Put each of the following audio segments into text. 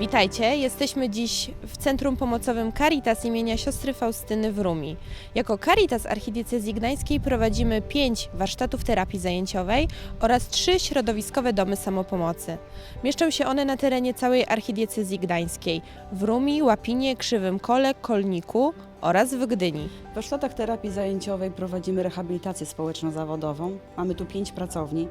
Witajcie, jesteśmy dziś w Centrum Pomocowym Caritas imienia siostry Faustyny w Rumi. Jako Caritas Archidiecezji Gdańskiej prowadzimy pięć warsztatów terapii zajęciowej oraz trzy środowiskowe domy samopomocy. Mieszczą się one na terenie całej Archidiecezji Gdańskiej w Rumi, Łapinie, Krzywym Kole, Kolniku oraz w Gdyni. W warsztatach terapii zajęciowej prowadzimy rehabilitację społeczno-zawodową. Mamy tu pięć pracowni.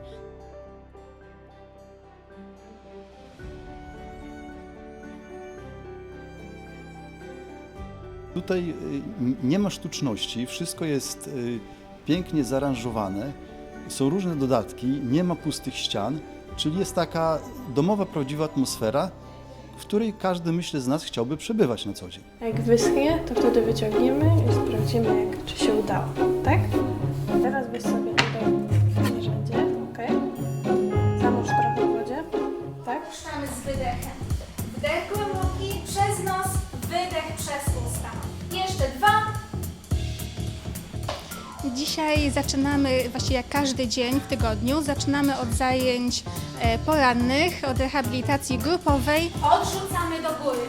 Tutaj y, nie ma sztuczności, wszystko jest y, pięknie zaaranżowane, są różne dodatki, nie ma pustych ścian, czyli jest taka domowa, prawdziwa atmosfera, w której każdy, myślę, z nas chciałby przebywać na co dzień. A jak wyschnie, to wtedy wyciągniemy i sprawdzimy, jak, czy się udało, tak? Teraz weź sobie tutaj narzędzie, ok? Zanurz trochę w wodzie, tak? Puszczamy z wydechem. Wdech Dzisiaj zaczynamy, właściwie jak każdy dzień w tygodniu, zaczynamy od zajęć e, porannych, od rehabilitacji grupowej. Odrzucamy do góry.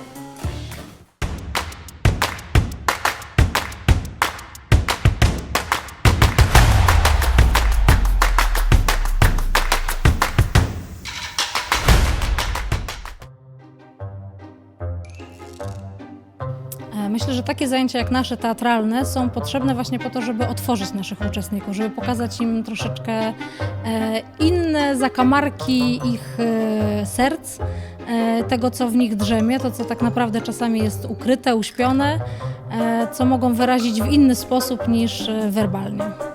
Myślę, że takie zajęcia jak nasze teatralne są potrzebne właśnie po to, żeby otworzyć naszych uczestników, żeby pokazać im troszeczkę e, inne zakamarki ich e, serc, e, tego co w nich drzemie, to co tak naprawdę czasami jest ukryte, uśpione, co mogą wyrazić w inny sposób niż werbalnie.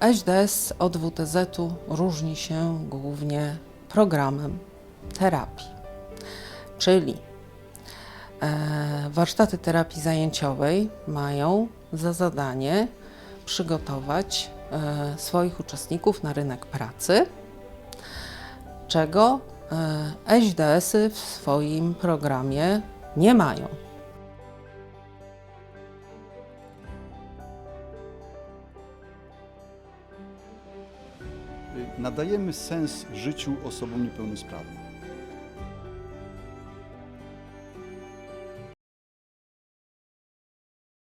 ŚDS od WTZ-u różni się głównie programem terapii, czyli e, warsztaty terapii zajęciowej mają za zadanie przygotować e, swoich uczestników na rynek pracy, czego e, ŚDS-y w swoim programie nie mają. Nadajemy sens życiu osobom niepełnosprawnym.